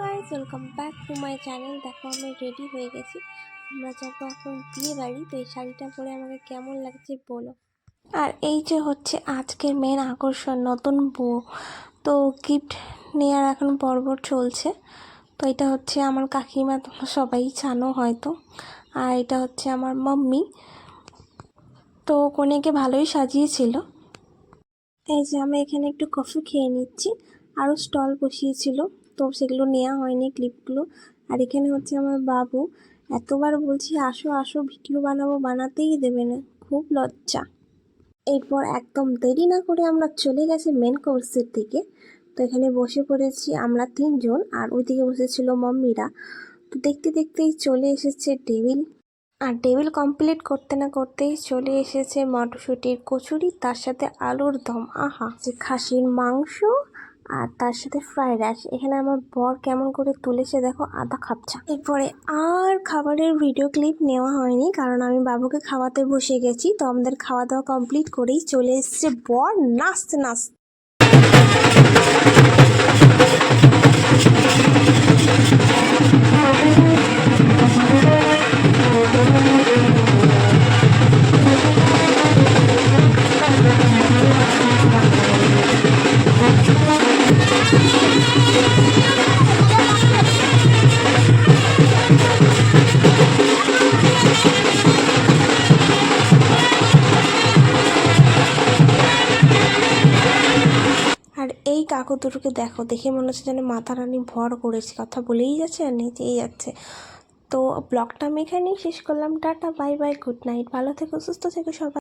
Guys welcome back to my channel দেখো, আমি ready হয়ে গেছি। আমরা যাব এখন বিয়ে বাড়ি, তো এই শাড়িটা পরে আমাকে কেমন লাগছে বলো। আর এই যে হচ্ছে আজকের মেন আকর্ষণ, নতুন বউ। তো গিফট নেওয়ার এখন পর্ব চলছে। তো এটা হচ্ছে আমার কাকিমা, তোমরা সবাই জানো হয়তো। আর এটা হচ্ছে আমার মাম্মি তো কনেকে ভালোই সাজিয়েছিল। এই যে আমি এখানে একটু কফি খেয়ে নিচ্ছি। আরও স্টল বসিয়েছিল। তো সেগুলো নেওয়া হয়নি ক্লিপগুলো। আর এখানে হচ্ছে আমার বাবু। এতবার বলছি, আসো আসো, ভিডিও বানাবো, বানাতেই দেবে না। খুব লজ্জা। এরপর একদম দেরি না করে আমরা চলে গেছি মেন কোর্সের দিকে। তো এখানে বসে পড়েছি আমরা তিনজন, আর ওইদিকে বসেছিল মম্মিরা। তো দেখতে দেখতেই চলে এসেছে টেবিল। আর টেবিল কমপ্লিট করতে না করতেই চলে এসেছে মটরশুঁটির কচুরি, তার সাথে আলুর দম। আহা, যে খাসির মাংস। আর তার সাথে ফ্রাইড রাইস এখানে আমার বর কেমন করে তুলেছে দেখো, আধা খাপছা এরপরে আর খাবারের ভিডিও ক্লিপ নেওয়া হয়নি, কারণ আমি বাবুকে খাওয়াতে বসে গেছি, তো আমাদের খাওয়া দাওয়া কমপ্লিট করেই চলে এসছে বর। নাচতে নাচতে। এই কাকু দেখো, দেখে মনে হচ্ছে যেন মাথা রানী ভর করেছে। কথা বলেই যাচ্ছে আর নিচেই যাচ্ছে। তো ব্লগটা আমি এখানেই শেষ করলাম। Tata, bye bye, good night. ভালো থেকো, সুস্থ থেকো সবাই।